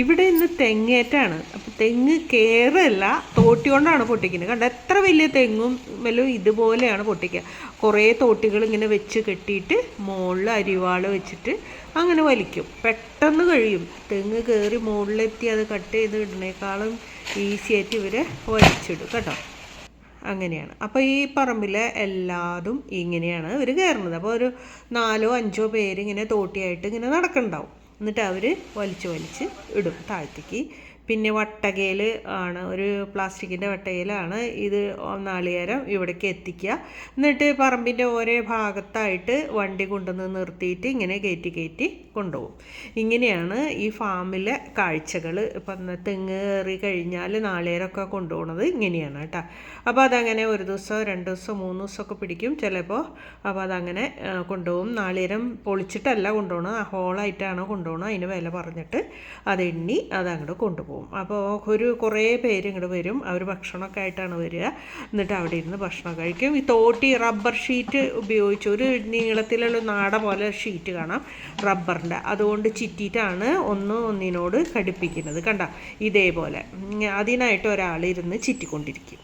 ഇവിടെ ഇന്ന് തെങ്ങേറ്റാണ്. അപ്പോൾ തെങ്ങ് കയറല്ല തോട്ടി കൊണ്ടാണ് പൊട്ടിക്കുന്നത്. കണ്ട എത്ര വലിയ തെങ്ങും വല്ലതും ഇതുപോലെയാണ് പൊട്ടിക്കുക. കുറേ തോട്ടികൾ ഇങ്ങനെ വെച്ച് കെട്ടിയിട്ട് മുകളിൽ അരിവാൾ വെച്ചിട്ട് അങ്ങനെ വലിക്കും. പെട്ടെന്ന് കഴിയും. തെങ്ങ് കയറി മുകളിലെത്തി അത് കട്ട് ചെയ്ത് ഇടുന്നേക്കാളും ഈസി ആയിട്ട് ഇവർ വലിച്ചിടും. കേട്ടോ അങ്ങനെയാണ്. അപ്പോൾ ഈ പറമ്പിലെ എല്ലാതും ഇങ്ങനെയാണ് ഇവർ കയറുന്നത് അപ്പോൾ ഒരു നാലോ അഞ്ചോ പേര് ഇങ്ങനെ തോട്ടിയായിട്ട് ഇങ്ങനെ നടക്കണ്ടാവും എന്നിട്ട് അവർ വലിച്ച് വലിച്ച് ഇടും താഴത്തേക്ക്. പിന്നെ വട്ടകയിൽ ആണ് ഒരു പ്ലാസ്റ്റിക്കിന്റെ വട്ടകയിലാണ് ഇത് നാളികേരം ഇവിടേക്ക് എത്തിക്കുക. എന്നിട്ട് പറമ്പിന്റെ ഓരോ ഭാഗത്തായിട്ട് വണ്ടി കൊണ്ടുവന്ന് നിർത്തിയിട്ട് ഇങ്ങനെ കയറ്റി കയറ്റി കൊണ്ടുപോകും. ഇങ്ങനെയാണ് ഈ ഫാമിലെ കാഴ്ചകൾ. ഇപ്പം തെങ്ങ് കയറി കഴിഞ്ഞാൽ നാളികേരമൊക്കെ കൊണ്ടുപോകുന്നത് ഇങ്ങനെയാണ് കേട്ടോ. അപ്പോൾ അതങ്ങനെ ഒരു ദിവസം രണ്ട് ദിവസം മൂന്ന് ദിവസമൊക്കെ പിടിക്കും ചിലപ്പോൾ അപ്പോൾ അതങ്ങനെ കൊണ്ടുപോകും. നാളികേരം പൊളിച്ചിട്ടല്ല കൊണ്ടുപോകണം ഹോളായിട്ടാണ് കൊണ്ടുപോകണം അതിന് വില പറഞ്ഞിട്ട് അത് എണ്ണി അതങ്ങോട്ട് അങ്ങോട്ട് കൊണ്ടുപോകും അപ്പോൾ ഒരു കുറേ പേര് ഇങ്ങോട്ട് വരും. അവർ ഭക്ഷണമൊക്കെ ആയിട്ടാണ് വരിക. എന്നിട്ട് അവിടെ ഇരുന്ന് ഭക്ഷണം കഴിക്കും. ഈ തോട്ടി റബ്ബർ ഷീറ്റ് ഉപയോഗിച്ച് ഒരു നീളത്തിലുള്ള നാട പോലെ ഷീറ്റ് കാണാം റബ്ബറിന്റെ. അതുകൊണ്ട് ചിറ്റിയിട്ടാണ് ഒന്ന് ഒന്നിനോട് ഘടിപ്പിക്കുന്നത്. കണ്ട? ഇതേപോലെ. അതിനായിട്ട് ഒരാൾ ഇരുന്ന് ചിറ്റിക്കൊണ്ടിരിക്കും.